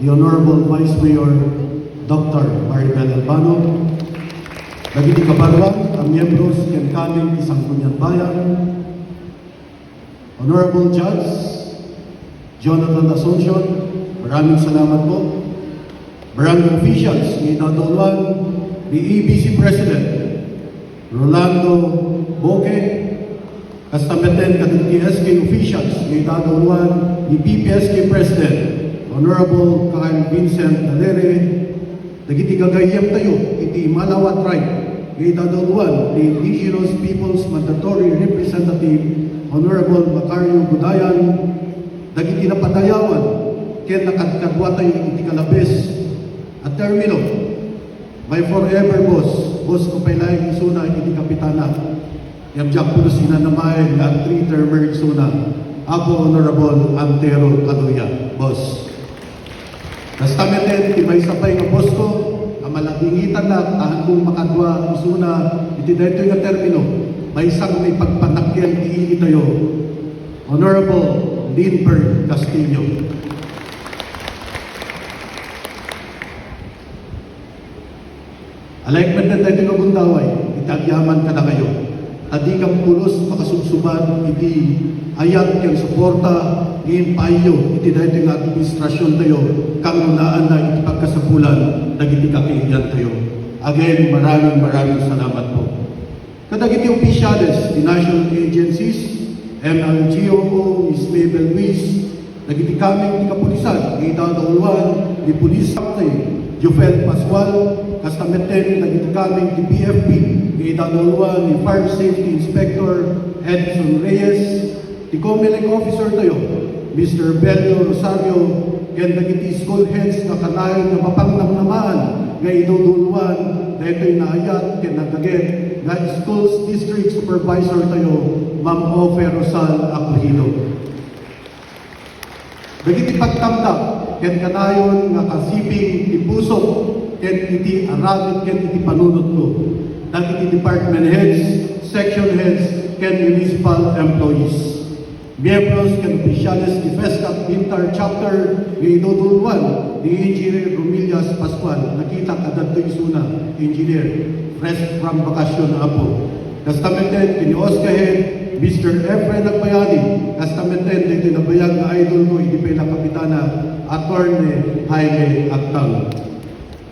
the Honorable Vice Mayor Dr. Maribel Albano, Dagiti Kabarwan, ang miyembros ken kaming isang kunyan bayan, Honorable Judge Jonathan Asuncion, maraming salamat po. Barangay officials, ni Dadolwan, ni EBC President, Rolando Boque, Kastameten Kaditi SK officials, ni Dadolwan, ni BPSK President, Honorable Kyle Vincent Dalere, Dagiti gagayem tayo, iti Malawat ni Dadolwan, ni Indigenous Peoples Mandatory Representative, Honorable Macario Gudayan, Dagiti napadayawan, ken nakadkadwa tayo iti kalabes, at termino, my forever boss, boss ko pailay isuna iti kapitana, yamjak pulos inanamayan at three-termer isuna, Apo Honorable Antero Kaduya, boss. Kastameten, ti may sapay nga boss ko, ang malabingitan na, tahan kong makadwa, isuna, iti dito nga termino, may isang may pagpanakyan, ti tayo, Honorable Lindbergh Castillo. Alaikman na tayo tinagundaway, itagyaman ka na kayo. Adi kang pulos makasubsuban, iti ayat kang suporta, ngayon payo, iti dahil yung administrasyon tayo, kang unaan na iti pagkasapulan, nagiti kakilyan tayo. Again, maraming maraming salamat po. Kadagiti opisyales, the national agencies, MLGO, Ms. Mabel Luis, nagiti kami ni Kapulisan, ni Dadawalwan, ni Pulis Captain, Jofel Pascual, Kastameten, nagiti kami ni BFP, ni Dadawalwan, ni Fire Safety Inspector, Edson Reyes, ni Comelec Officer tayo, Mr. Belio Rosario, ken nagiti school heads na kanayon na mapangnamnamaan, nga iduduluan, na ito'y naayat, ken nagdaget, nga schools district supervisor tayo, Ma'am Ofe Rosal Acohido. Dagiti pagtamdam, ken kanayon nga kasiping ipuso, ken iti aramid ken iti panunot ko. Dagiti department heads, section heads, ken municipal employees. Miembros que oficiales de Festa Pintar Chapter ni Inutulwan ni Engineer Romilias Pascual. Nakita ka dito isuna, Engineer, fresh from vacation na po. Kastamented kini Oskahe, Mr. Efren Nagbayani, kastamented na tinabayag na idol ko, hindi pa kapitana, Attorney Jaime Actang.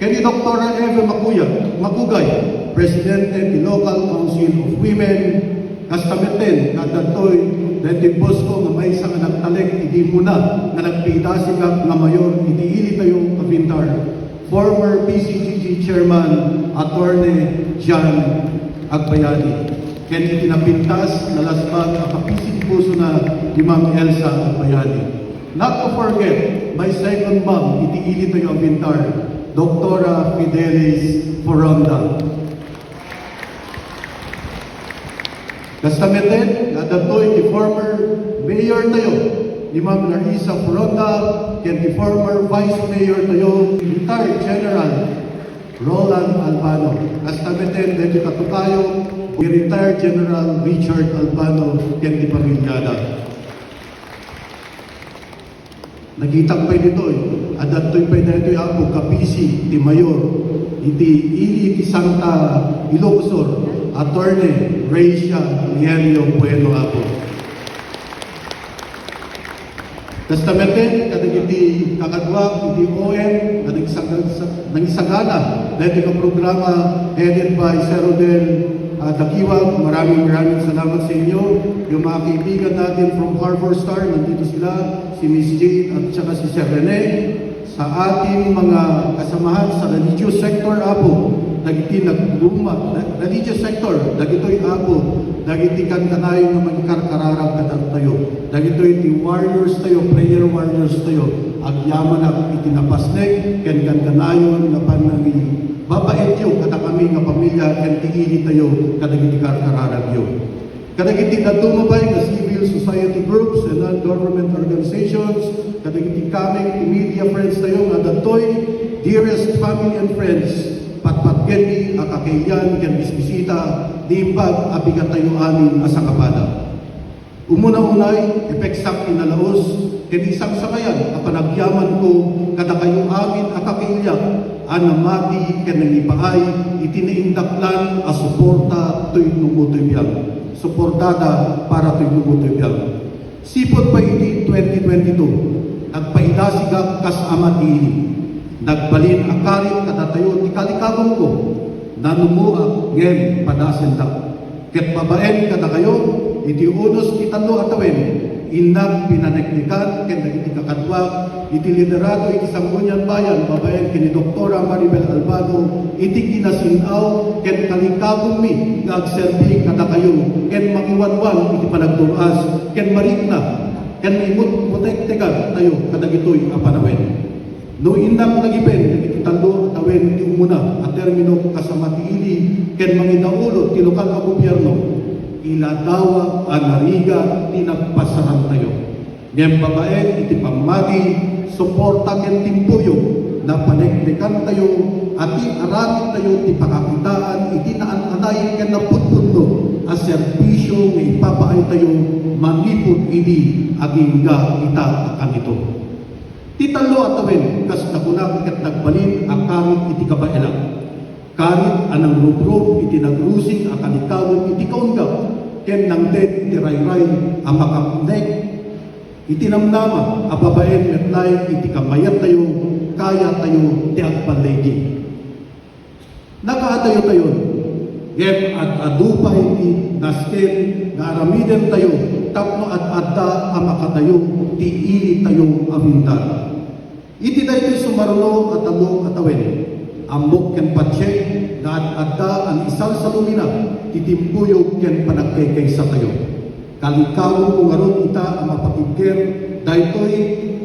Kani Dr. Eve Makuya, Magugay, Presidente ni Local Council of Women, kastamented na datoy 20 posto nga may sa nga nagtalik idi muna nga nagpita sikap nga mayor. Itiili tayo kapintar former PCGG chairman attorney John Agbayani. Ken itinapintas nalasbag ang kapisig puso na ni Ma'am Elsa Agbayani. Not to forget my second mom itiili tayo ang pintar Doktora Fidelis Foronda. Kastameten, nadatoy ti former mayor tayo, ni Ma'am Larissa Foronda, ken ti former vice mayor tayo, retired general Roland Albano. Kastameten, dito katukayo, ni retired general Richard Albano, ken ti pamilyada. Nagitang pa dito eh. Adatoy pa dito ako, kapisi, ti mayor, iti ili ti Santa Ilocosor, Attorney Rachel Nielio Bueno ako. Testamente, kadag iti kakadwa, iti kadag nangisagana, dahil ito programa headed by Sir Rodel uh, Dakiwag. Maraming maraming salamat sa inyo. Yung mga kaibigan natin from Harbor Star, nandito sila, si Miss Jade at saka si Sir Rene. Sa ating mga kasamahan sa religious sector, Apo, dagiti nagluma, religious sector, dagito'y Apo, dagiti kan kanayo nga magkarkararag kadang tayo. Dagito'y ti warriors tayo, prayer warriors tayo. Agyaman ak itinapasnek, ken kan kanayon nga panangi babait yo kada kami nga pamilya ken tiili tayo kadagiti karkararag yo. Kadagiti natumabay nga civil society groups and non-government organizations, kadagiti kaming media friends tayo nga datoy dearest family and friends, patpatgeti akakayan ken bisbisita, dimbag abigat tayo amin asa kapada. Umuna-unay, epeksak inalaos, ken isang sakayan, kapanagyaman ko, kada kayo anamati ken nangipaay iti naindaklan a suporta to'y numutoy biyag. Suportada para to'y numutoy biyag. Sipot pa iti 2022, nagpaidasiga kas ama ini. Nagbalin akarit katatayo ti kalikabong ko, nanumua ngem padasenda. Ket babaen kada kayo, iti unos kitalo atawin, inang pinaneknikan, ken iti kakadwag, iti liderato iti sanggunian bayan, babaen kini Doktora Maribel Albado, iti kinasinaw, ken kalikabong mi, nga agserbi kada kayo, ken makiwanwan iti panagtuas, ken marikna, ken imut mutek-tekan tayo kadagitoy a panawin. No indang nagiben, iti talo tawen ti umuna, at termino kasamatiili, ken manginaulo, ti lokal na gobyerno, iladawa anariga tinagpasaran tayo. Ngem babae, iti pamati, suporta ken timpuyo, na paneknekan tayo, at ti aramid tayo, ti pakakitaan, iti naan-anay ken naputpundo, a serbisyo nga ipapaay tayo, manipod ini, agingga ita akan ito. Titalo at tawin, kas nakunang kat nagbalin ang karit iti kabailang. Karit anang rubrob iti nagrusing akan ikawin iti kaunggap. Ken nang det iti rayray ang makamnek. Iti namnama, ababaen metlay iti kamayat tayo, kaya tayo ti agpalegi. Nakaatayo tayo, Gem at adupa iti nasken nga aramiden tayo tapno at adda ang makatayo ti ili tayo amintan. Iti daytoy sumarno at amo atawen. Amok ken patse nga at adda ang isal sa lumina itimpuyog ken panagkekaysa tayo. Kalikaw kung aron ita ang mapakigger daytoy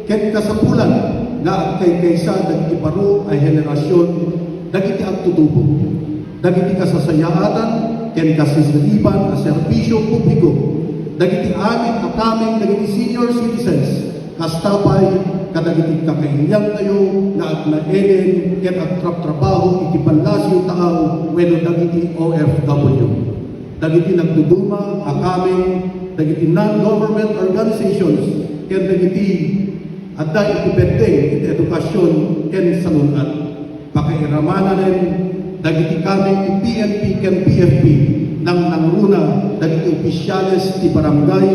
ken kasapulan nga kay kaysa dagiti paro ay henerasyon dagiti agtutubo dagiti kasasayaatan, ken kasisiliban a serbisyo publiko, dagiti amin at aming dagiti senior citizens, kastapay kadagiti kakailyang tayo na agnaenen ken agtrap trabaho iti palasyo taaw wenno dagiti OFW. Dagiti nagduduma a kaming dagiti non-government organizations ken dagiti adda iti benteng iti edukasyon ken sanunat. Pakairamanan rin dagiti kami PNP ken PFP nang nangruna dagiti opisyales ti barangay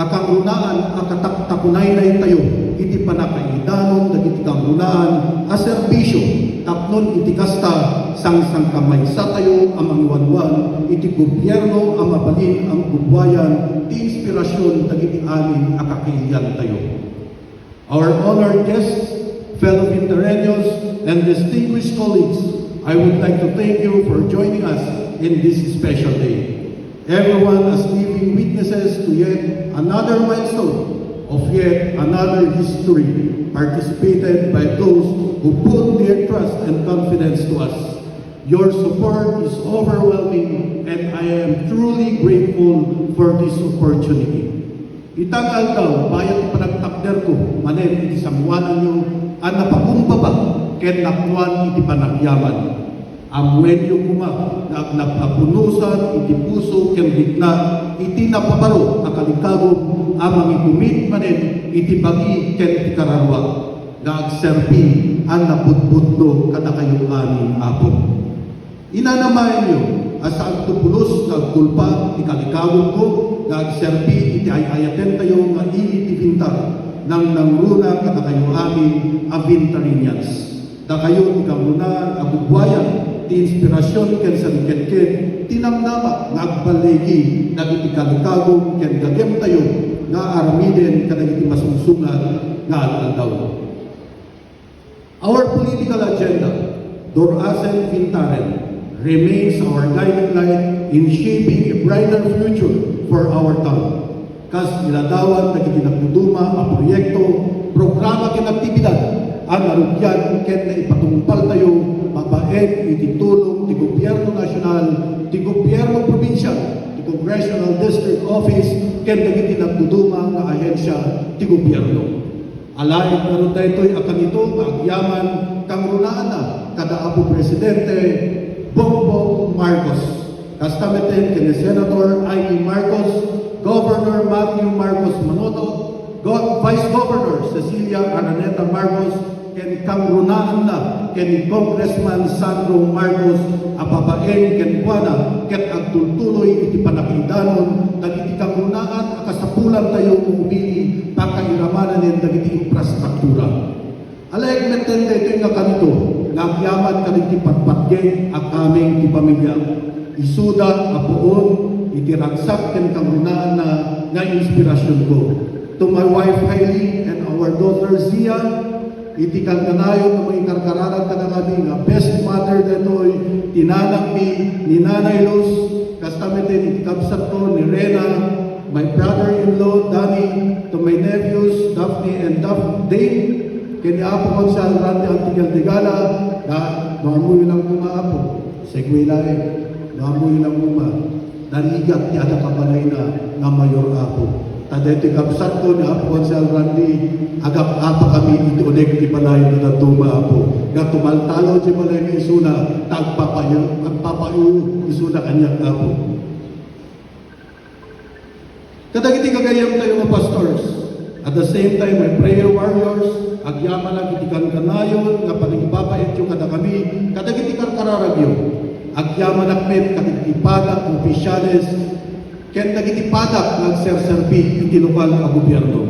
akang runaan akataktakunay na tayo iti panakaidanon dagiti kangrunaan a serbisyo tapnon iti kasta sang sang kamay sa tayo ang mangiwanwan iti gobyerno ang mabalin ang gubwayan ti inspirasyon dagiti amin akakilyan tayo Our honored guests, fellow Vintereños, and distinguished colleagues, I would like to thank you for joining us in this special day. Everyone is living witnesses to yet another milestone of yet another history participated by those who put their trust and confidence to us. Your support is overwhelming and I am truly grateful for this opportunity. Itagal daw, bayan panagtakder ko, manen iti samwanan nyo, ang napakumbaba, ken nakwan iti panagyaman. Amwenyo kuma, na nagpapunusan, iti puso, ken bigna, iti napabaro, akalikabo, amang ikumit manen, iti bagi, ken iti kararwa. Nagserbi, ang naputputlo, kada kayong aning apon. Inanamayan nyo, asa ang tupulos ng kulpa, ikalikawon ko, nagserbi iti ayayaten tayo nga ili ti bintar, nang nangruna kada kayo amin a Vintarians. Da kayo ti kamunan a bugwayan, ti inspirasyon ken sa ken tinamnama nga agbalegi dagiti ken gagem tayo nga aramiden kadagiti masungsungan nga aldaw. Our political agenda, Dorasen Vintaren, remains our guiding light in shaping a brighter future for our town. Kas iladawan na itinagduduma ang proyekto, programa ken aktibidad ang narugyan ken na ipatumpal tayo mabaet ititulong ti gobyerno nasyonal, ti gobyerno probinsyal, ti Congressional District Office ken dagiti nagduduma nga ahensya ti gobyerno. Alay meron tayo ito'y akan ito, agyaman, kang runaan na, kada apo presidente, Bongbong Marcos. Kastameten kini Senator Ivy Marcos, Governor Matthew Marcos Manoto, Go- Vice Governor Cecilia Araneta Marcos, ken kang runaan la ken Congressman Sandro Marcos ababaen ken kuana ket agtultuloy iti panakidanon dagiti kang runaan akasapulan tayo umili pakairamanan nen dagiti infrastruktura. Alayag metende ito yung kanito, nagyaman ka iti patpatge at kaming ti pamilya. Isuda, apuon, iti ragsak ken kang runaan na nga inspirasyon ko. To my wife Hailey and our daughter Zia, iti kang kanayon na may karkararan ka na nga best mother detoy tinanang ni ni Nanay Luz kastamete iti kapsat ko ni Rena my brother-in-law Danny to my nephews Daphne and Daph Dave kini apo ko sa Randy Antigal de Gala na maamoy lang mga apo. Segway lae maamoy lang mga naligat ti ada kabalay na nga mayor apo Tadete kapsat ko ni Apo Gonzal Randy, agap apa kami iti unig ti balay na natuma apo. Nga tumaltalo ti balay ni Isuna, tagpapayo, agpapayo Isuna kanyang apo. Kadagiti kagayam tayo mga pastors. At the same time, my prayer warriors, agyaman lang iti kanayon, nga panagipapait yung kada kami, kadagiti karkararagyo. Agyaman akmet, kadagiti padak, opisyales, ken dagiti padak ng serserbi iti lokal a gobyerno.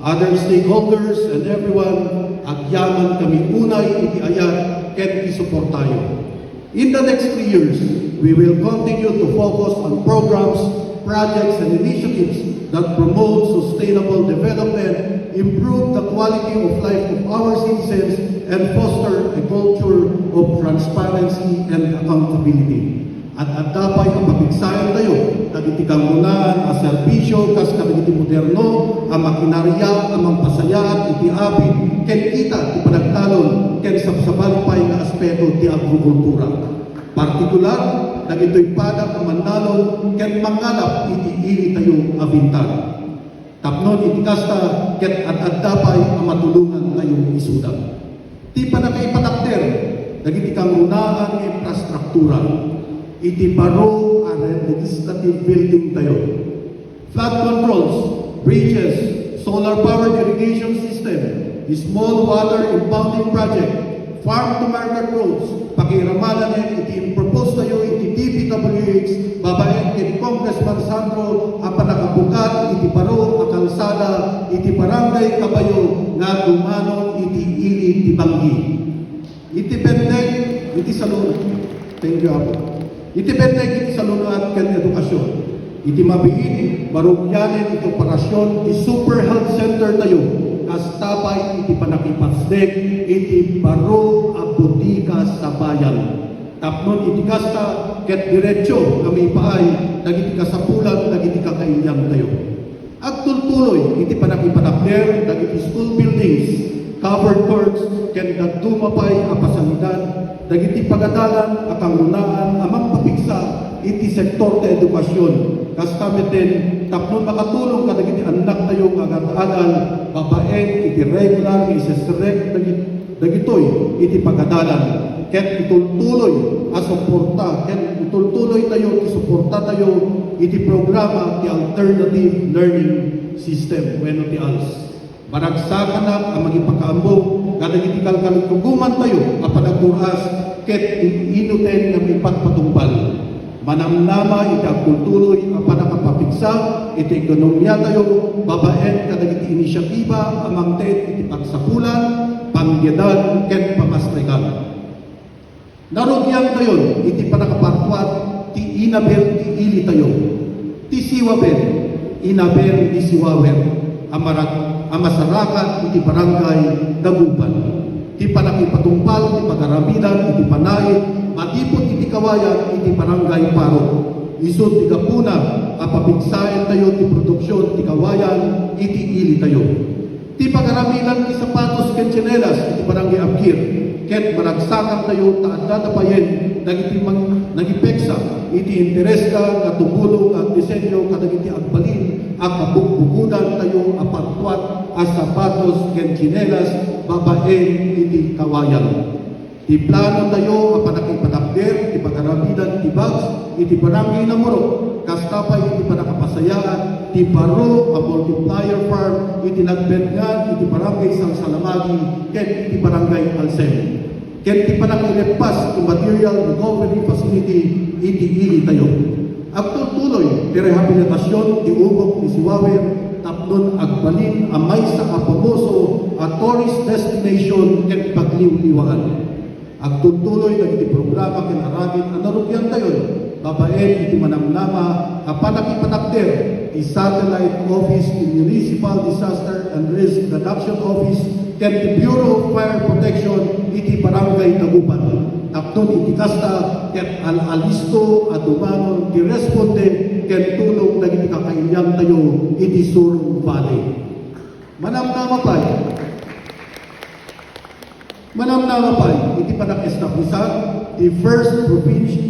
Other stakeholders and everyone, agyaman kami unay iti ayat ken isuportayo. In the next three years, we will continue to focus on programs, projects, and initiatives that promote sustainable development, improve the quality of life of our citizens, and foster a culture of transparency and accountability. At at ang pagpigsayan tayo, dagiti kangunan, a serbisyo, kas kadagiti moderno, ang makinarya, ang mampasayaan, iti abid, ken kita, ti panagtalon, ken sapsabalpay nga aspeto ti agrikultura. Partikular, dagito'y padak ang mandalon, ken mangalap, iti ili tayo avintan. Tapnon iti kasta, ket at at ang matulungan tayo isuda. Ti panakaipatakter, dagiti kangunaan infrastruktura, iti baro ang legislative building tayo. Flood controls, bridges, solar powered irrigation system, small water impounding project, farm to market roads, pakiramalan yan, iti propose tayo, iti DPWH, babaen kini Congressman Sandro, ang panakabukat, iti baro, ang kalsada, iti barangay kabayo, nga dumanon, iti ili, iti banggi. Iti pendek, iti salon. Thank you, Apo. Iti pendek, iti salon at ken edukasyon. Iti mabiit, marugyanin, iti operasyon, iti super health center tayo. Kastapay, iti panakipasdek, iti baro abutika sa bayan. Tapnon iti kasta, ket diretso, kami paay, dagiti kasapulan, dagiti kakailyang tayo. At tultuloy, iti panakipanakder, dagiti school buildings, covered courts, ken daduma pay a pasangidan, dagiti pagadalan at ang amang sektor ta edukasyon. Kastameten tapnon makatulong ka dagiti anak tayo agad-agal, babaeng iti regular, isesrek dagitoy iti pagadalan. Ket itultuloy a suporta, ket itultuloy tayo, isuporta tayo iti programa ti alternative learning system, bueno ti ALS. Maragsakan na ang magipakaambog, kadagiti kalkalituguman tayo, apanagburas, ket inuten nga ipatpatumbal. Manamnama iti agtultuloy ang panakapapigsa, iti ekonomiya tayo, babaen kadagiti inisyatiba, amang tet iti pagsapulan, panggedan, ket pamastrikan. Narugyan tayo, iti panakapartuat, ti inaber, ti ili tayo. Ti siwaber, inaber, ti siwawer. Amarat, amasarakat, iti barangay, dagupan. Ti panakipatumpal, ti pagaramidan, iti panay, matipot iti kawayan, iti barangay paro. Isod ti kapuna, apapigsayan tayo ti produksyon, ti kawayan, iti ili tayo. Ti pagaramilan ti sapatos ken tsinelas, iti barangay abkir ket maragsakan tayo taadda na payen dagiti mang nagipeksa iti interes ka nga tumulong at disenyo kadagiti agbalin at kabukbukudan tayo apatwat as sapatos ken tsinelas babae iti kawayan ti plano tayo a panakipanakder ti pagarabidan ti bags iti barangay na muro kastapay iti pa nakapasayaan, ti baro, a multiplier farm, iti nagbetngan, iti barangay sang salamagi, ken iti barangay alsem. Ken iti pa nakilepas ti material recovery facility, iti ili tayo. Agtod tuloy, ti rehabilitasyon, ti ubok, ti siwawer, tapnon agbalin amay sa kapamoso a tourist destination ken pagliw-liwaan. Agtutuloy ng iti programa kinaragin ang narugyan tayo. Babaen iti manamnama a panakipanakder ti Satellite Office ti Municipal Disaster and Risk Reduction Office ken ti Bureau of Fire Protection iti Barangay Tagupan. Tapnon iti kasta ket al-alisto at dumanon ti responde ken tulong dagiti kakailyang tayo iti Surong Valley. Manamnama pa Manamnama pa, iti pa nag-establisan, the first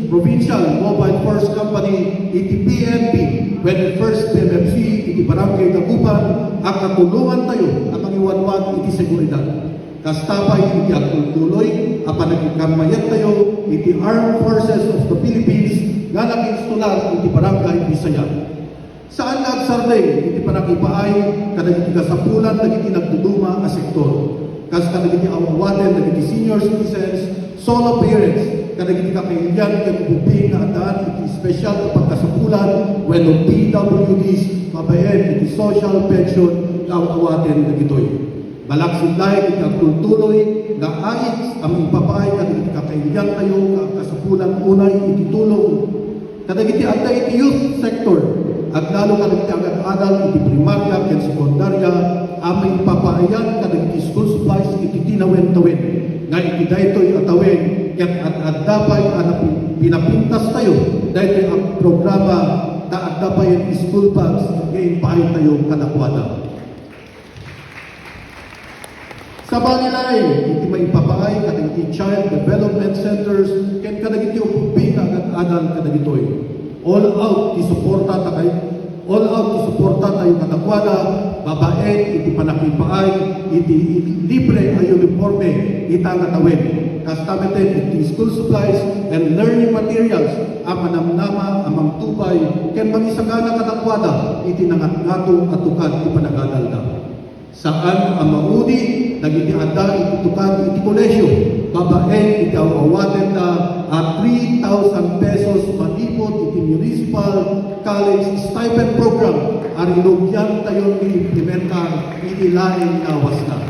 provincial, mobile force company, iti PNP, when the first PMFC, iti barangay Tagupan, ang katulungan tayo, ang mangiwanwan, iti seguridad. Kastapay, iti agtultuloy, ang panagkamayat tayo, iti Armed Forces of the Philippines, nga nag-instalar, iti barangay Bisaya. Saan nagsarday, iti panakipaay, kadagiti kasapulan, dagiti nagduduma a sektor. Kas kadagiti awawaten, dagiti senior citizens, solo parents, kadagiti kakailan, kagubing na adaan, iti special na pagkasapulan, when of PWDs, mabayan, iti social pension, na awawaten dagitoy. Balaksin lahi, iti agtultuloy, na ait, ang ipapaay, kadagiti kakailan tayo, kasapulan unay, iti tulong Kadagiti ata iti youth sector at lalo kadagiti agad-adal iti primarya ken sekundarya aming papaayan kadagiti school supplies iti tinawen-tawen nga iti daytoy atawen ket at addapay ana pinapintas tayo daytoy ang programa ta addapay ang school bags nga impaay tayo kadakwada. Sa Balilay, iti maipapaay kadagiti child development centers ken kadagiti upupi nga agad-adal kadagitoy. All out ti suporta ta kay all out ti suporta tayo kadakwada babae iti panakipaay iti, iti libre ay uniforme ita nga tawen. Kastameten iti school supplies and learning materials ang manamnama amang tubay ken mangisagana kadakwada iti nangatngato at tukad ti panagadalda saan ang maudi nagiti adda itutukan iti kolesyo babaen iti awawaten na at 3,000 pesos matipot iti municipal college stipend program. Ang inugyan tayo ni implementa iti laing na